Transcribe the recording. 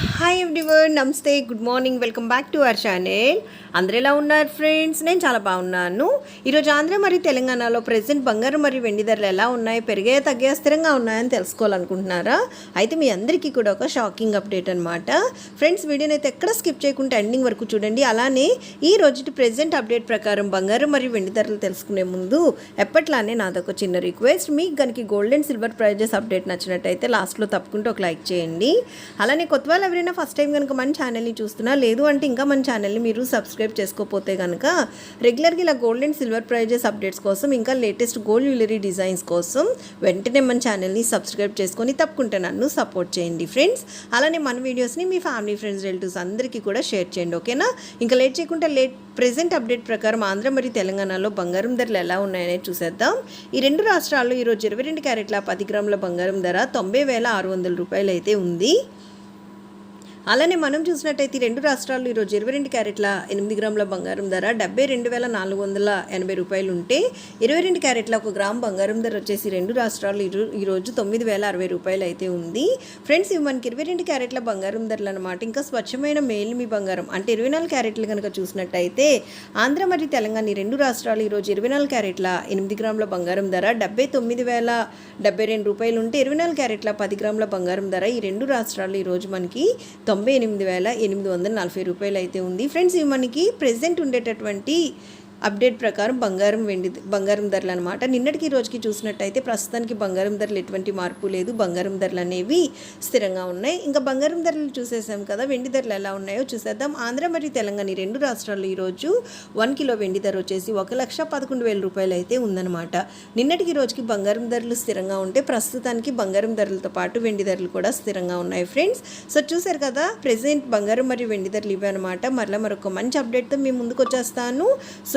Hi everyone నమస్తే good morning welcome back to our channel అందరు ఎలా ఉన్నారు ఫ్రెండ్స్ నేను చాలా బాగున్నాను. ఈరోజు ఆంధ్ర మరియు తెలంగాణలో ప్రెసెంట్ బంగారు మరియు వెండి ధరలు ఎలా ఉన్నాయి పెరిగే తగ్గే స్థిరంగా ఉన్నాయని తెలుసుకోవాలనుకుంటున్నారా? అయితే మీ అందరికీ కూడా ఒక షాకింగ్ అప్డేట్ అనమాట ఫ్రెండ్స్ వీడియోని అయితే ఎక్కడ స్కిప్ చేయకుండా ఎండింగ్ వరకు చూడండి. అలానే ఈ రోజు ప్రెసెంట్ అప్డేట్ ప్రకారం బంగారు మరియు వెండి ధరలు తెలుసుకునే ముందు ఎప్పట్లానే నాదొక చిన్న రిక్వెస్ట్ మీకు కనుక gold and silver prizes update నచ్చినట్టయితే లాస్ట్లో తప్పకుండా ఒక లైక్ చేయండి. అలానే కొత్త ఎవరైనా ఫస్ట్ టైం కనుక మన ఛానల్ని చూస్తున్నా లేదు అంటే ఇంకా మన ఛానల్ని మీరు సబ్స్క్రైబ్ చేసుకోకపోతే కనుక రెగ్యులర్గా ఇలా gold and silver prizes updates కోసం ఇంకా లేటెస్ట్ గోల్డ్ జ్యువెలరీ డిజైన్స్ కోసం వెంటనే మన ఛానల్ని సబ్స్క్రైబ్ చేసుకొని తప్పకుండా నన్ను సపోర్ట్ చేయండి ఫ్రెండ్స్ అలానే మన వీడియోస్ని మీ ఫ్యామిలీ ఫ్రెండ్స్ రిలేటివ్స్ అందరికీ కూడా షేర్ చేయండి ఓకేనా ఇంకా లేట్ చేయకుండా లేట్ ప్రజెంట్ అప్డేట్ ప్రకారం ఆంధ్ర మరియు తెలంగాణలో బంగారం ధరలు ఎలా ఉన్నాయనేది చూసేద్దాం. ఈ రెండు రాష్ట్రాల్లో ఈరోజు ఇరవై రెండు క్యారెట్ల పది గ్రాముల బంగారం ధర తొంభై వేల ఆరు వందల రూపాయలు అయితే ఉంది. అలానే మనం చూసినట్టయితే ఈ రెండు రాష్ట్రాల్లో ఈరోజు ఇరవై రెండు క్యారెట్ల ఎనిమిది గ్రాముల బంగారం ధర డెబ్బై రెండు వేల నాలుగు వందల ఎనభై రూపాయలు ఉంటే ఇరవై రెండు క్యారెట్ల ఒక గ్రామ్ బంగారం ధర వచ్చేసి రెండు రాష్ట్రాల్లో ఈరో ఈరోజు తొమ్మిది వేల అరవై రూపాయలు అయితే ఉంది. ఫ్రెండ్స్ ఇవి మనకి ఇరవై రెండు క్యారెట్ల బంగారం ధరలు అనమాట ఇంకా స్వచ్ఛమైన మేల్ మీ బంగారం. అంటే ఇరవై నాలుగు క్యారెట్లు కనుక చూసినట్టయితే ఆంధ్ర మరియు తెలంగాణ ఈ రెండు రాష్ట్రాలు ఈరోజు ఇరవై నాలుగు క్యారెట్ల ఎనిమిది గ్రాముల బంగారం ధర డెబ్బై తొమ్మిది వేల డెబ్బై రెండు రూపాయలు ఉంటే ఇరవై నాలుగు క్యారెట్ల పది గ్రాముల బంగారం ధర ఈ రెండు రాష్ట్రాలు ఈరోజు మనకి తొంభై తొంభై ఎనిమిది వేల ఎనిమిది వందల నలభై రూపాయలు అయితే ఉంది. ఫ్రెండ్స్ ఇవి మనకి ప్రెసెంట్ ఉండేటటువంటి అప్డేట్ ప్రకారం బంగారం వెండి బంగారం ధరలు అనమాట నిన్నటికి ఈ రోజుకి చూసినట్టయితే ప్రస్తుతానికి బంగారం ధరలు ఎటువంటి మార్పు లేదు. బంగారం ధరలు అనేవి స్థిరంగా ఉన్నాయి. ఇంకా బంగారం ధరలు చూసేసాం కదా. వెండి ధరలు ఎలా ఉన్నాయో చూసేద్దాం. ఆంధ్ర మరియు తెలంగాణ రెండు రాష్ట్రాల్లో ఈరోజు వన్ కిలో వెండి ధర వచ్చేసి ఒక లక్ష పదకొండు వేల రూపాయలు అయితే ఉందన్నమాట. నిన్నటికి ఈ రోజుకి బంగారం ధరలు స్థిరంగా ఉంటే ప్రస్తుతానికి బంగారం ధరలతో పాటు వెండి ధరలు కూడా స్థిరంగా ఉన్నాయి ఫ్రెండ్స్. సో చూసారు కదా ప్రెసెంట్ బంగారం మరియు వెండి ధరలు ఇవే అనమాట మరలా మరొక మంచి అప్డేట్తో మేము ముందుకు వచ్చేస్తాను. So